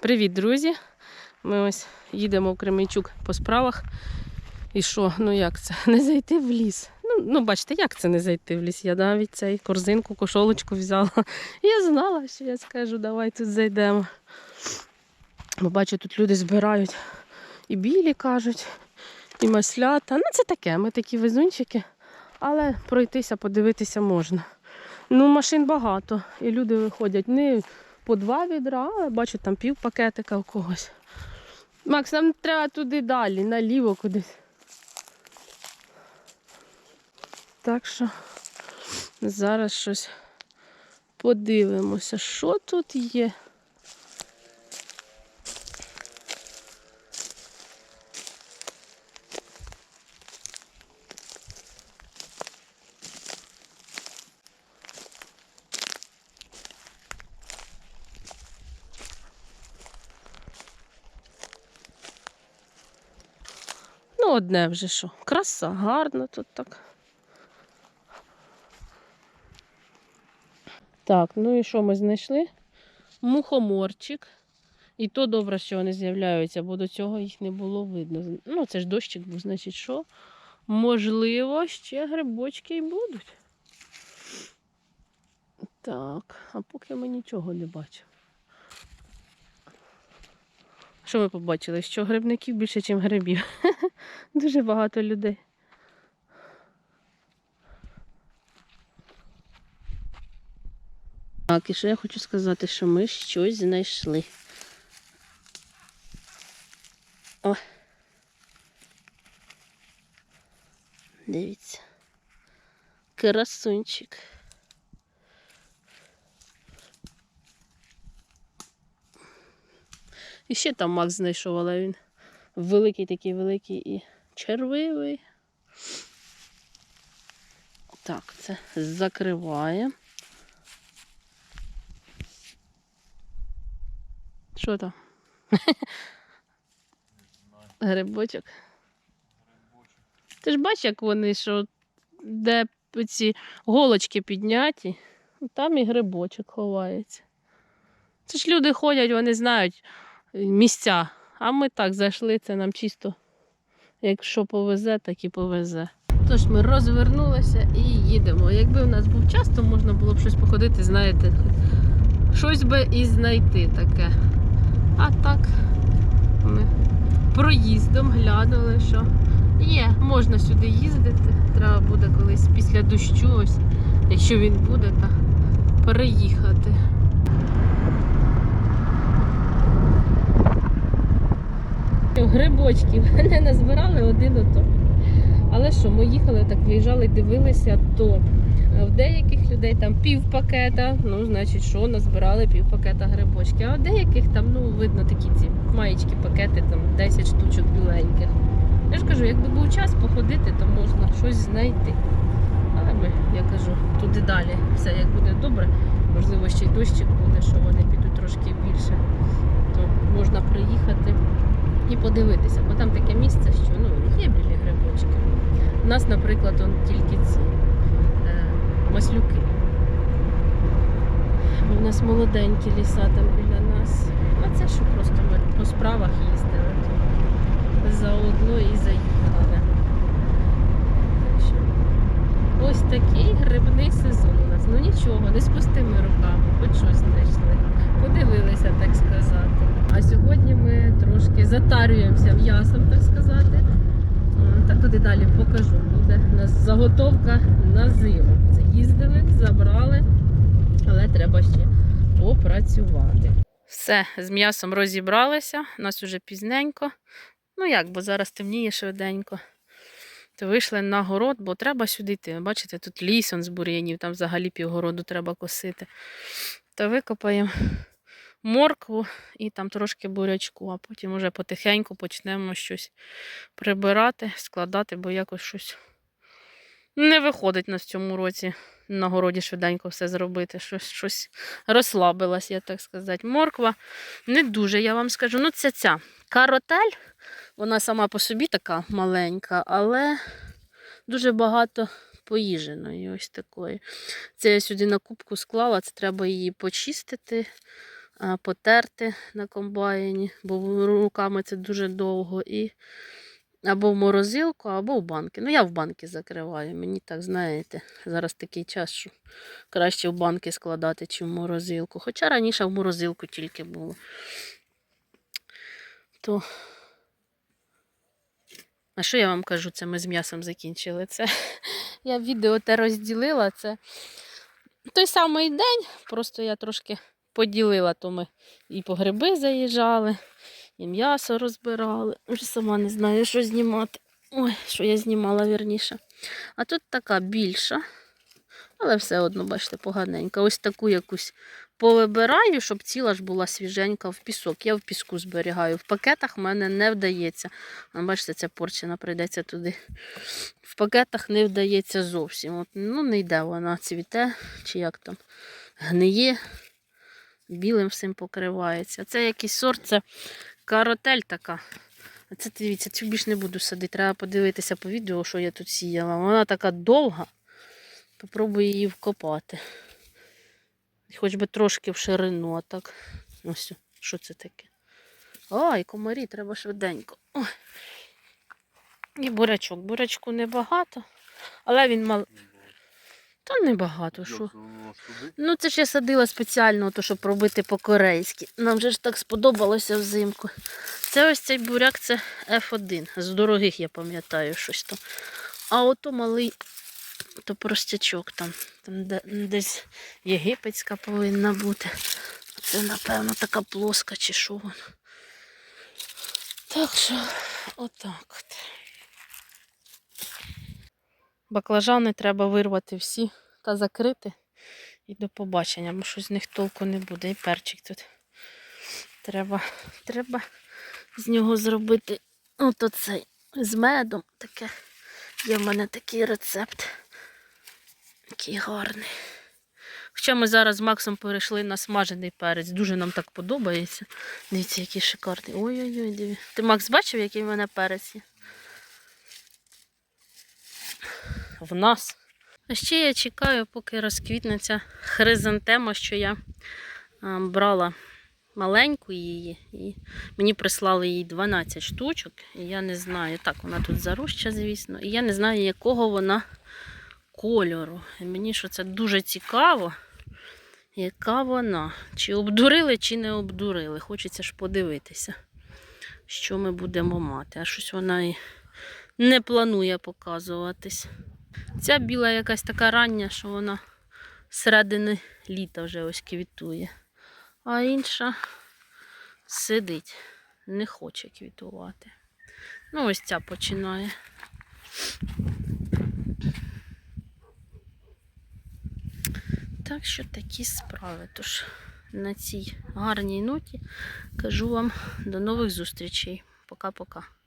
Привіт, друзі! Ми ось їдемо в Кременчук по справах. І що, ну як це? Не зайти в ліс. Ну, ну бачите, як це не зайти в ліс? Я навіть цей корзинку, кошолочку взяла. Я знала, що я скажу, давай тут зайдемо. Бо бачу, тут люди збирають і білі кажуть, і маслята. Ну, це таке, ми такі везунчики, але пройтися, подивитися можна. Ну, машин багато, і люди виходять по два відра, але бачу, там пів пакетика у когось. Макс, нам треба туди далі, наліво кудись. Так що зараз щось подивимося, що тут є. Одне вже що. Краса, гарно тут так. Так, ну і що ми знайшли? Мухоморчик. І то добре, що вони з'являються, бо до цього їх не було видно. Ну, це ж дощик був, значить, що? Можливо, ще грибочки й будуть. Так, а поки ми нічого не бачимо. Що ми побачили? Що грибників більше, ніж грибів. Дуже багато людей. Так, і що я хочу сказати, що ми щось знайшли. О. Дивіться. Красунчик. І ще там Макс знайшов, але він великий такий великий і червивий. Так, це закриває. Що там? Грибочок. Ти ж бачиш, як вони, що де ці голочки підняті, там і грибочок ховається. Це ж люди ходять, вони знають місця. А ми так зайшли, це нам чисто, якщо повезе, так і повезе. Тож ми розвернулися і їдемо. Якби у нас був час, то можна було б щось походити, знаєте, щось би і знайти таке. А так ми проїздом глянули, що є, можна сюди їздити. Треба буде колись після дощу, ось, якщо він буде, то переїхати. Грибочків не назбирали один ото. Але що, ми їхали, так виїжджали, дивилися, то в деяких людей там пів пакета, ну, значить, що назбирали пів пакета грибочки. А в деяких там, ну, видно такі ці маєчки пакети, там 10 штучок біленьких. Я ж кажу, якби був час походити, то можна щось знайти. Але ми, я кажу, туди далі все як буде добре. Можливо, ще й дощик буде, що вони підуть трошки більше, то можна приїхати і подивитися, бо там таке місце, що ну, є білі грибочки. У нас, наприклад, он тільки ці е, маслюки. У нас молоденькі ліса там біля нас. А це що просто ми по справах їздили. за одну і за Так що Ось такий грибний сезон у нас. Ну нічого, не з пустими руками, хоч щось знайшли. Подивилися, так сказати. А сьогодні ми трошки затарюємося м'ясом, так сказати. Та туди далі покажу. Буде у нас заготовка на зиму. Їздили, забрали, але треба ще попрацювати. Все, з м'ясом розібралися. У нас уже пізненько. Ну як, бо зараз темніє швиденько. То вийшли на город, бо треба сюди йти. Бачите, тут ліс з бур'янів, там взагалі півгороду треба косити. То викопаємо моркву і там трошки бурячку, а потім уже потихеньку почнемо щось прибирати, складати, бо якось щось не виходить нас в цьому році на городі швиденько все зробити. Щось, щось розслабилась, я так сказати. Морква не дуже, я вам скажу. Ну, це ця каротель, вона сама по собі така маленька, але дуже багато поїженої ось такої. Це я сюди на кубку склала, це треба її почистити потерти на комбайні, бо руками це дуже довго. І або в морозилку, або в банки. Ну, я в банки закриваю. Мені так, знаєте, зараз такий час, що краще в банки складати, чи в морозилку. Хоча раніше в морозилку тільки було. То. А що я вам кажу, це ми з м'ясом закінчили. Це я відео те розділила. Це той самий день, просто я трошки поділила, то ми і по гриби заїжджали, і м'ясо розбирали. Вже сама не знаю, що знімати. Ой, що я знімала вірніше. А тут така більша, але все одно, бачите, поганенька. Ось таку якусь повибираю, щоб ціла ж була свіженька в пісок. Я в піску зберігаю. В пакетах в мене не вдається. Бачите, ця порчена прийдеться туди. В пакетах не вдається зовсім. От, ну, не йде вона, цвіте, чи як там гниє, білим всім покривається. Це якийсь сорт, це каротель така. А це дивіться, цю більш не буду садити. Треба подивитися по відео, що я тут сіяла. Вона така довга. Попробую її вкопати. Хоч би трошки в ширину, а так. Ось, що це таке? Ой, комарі, треба швиденько. Ой. І бурячок. Бурячку небагато, але він мал. Та небагато, що. Ну, це ж я садила спеціально, то, щоб робити по-корейськи. Нам же ж так сподобалося взимку. Це ось цей буряк, це F1. З дорогих, я пам'ятаю, щось там. А ото малий, то простячок там. Там де, десь єгипетська повинна бути. Це, напевно, така плоска чи що вона. Так що, отак от. Баклажани треба вирвати всі та закрити. І до побачення, бо щось з них толку не буде. І перчик тут. Треба, треба з нього зробити от оцей з медом. Таке. Є в мене такий рецепт. Який гарний. Хоча ми зараз з Максом перейшли на смажений перець. Дуже нам так подобається. Дивіться, який шикарний. Ой-ой-ой, дивіться. Ти Макс бачив, який в мене перець є? В нас. А ще я чекаю, поки розквітне ця хризантема, що я брала маленьку її, і мені прислали їй 12 штучок. І я не знаю, так, вона тут заруща, звісно, і я не знаю, якого вона кольору. І мені що це дуже цікаво, яка вона. Чи обдурили, чи не обдурили. Хочеться ж подивитися, що ми будемо мати. А щось вона і не планує показуватись. Ця біла якась така рання, що вона середини літа вже ось квітує. А інша сидить, не хоче квітувати. Ну, ось ця починає. Так що такі справи. Тож на цій гарній ноті кажу вам до нових зустрічей. Пока-пока.